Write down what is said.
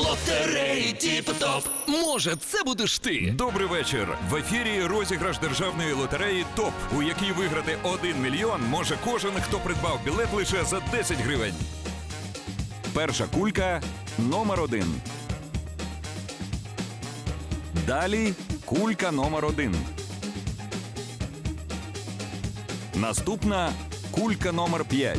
Лотереї Тіп-топ. Може, це будеш ти? Добрий вечір. В ефірі розіграш державної лотереї ТОП, у якій виграти 1 мільйон може кожен, хто придбав білет лише за 10 гривень. Перша кулька номер один. Далі кулька номер один. Наступна кулька номер 5.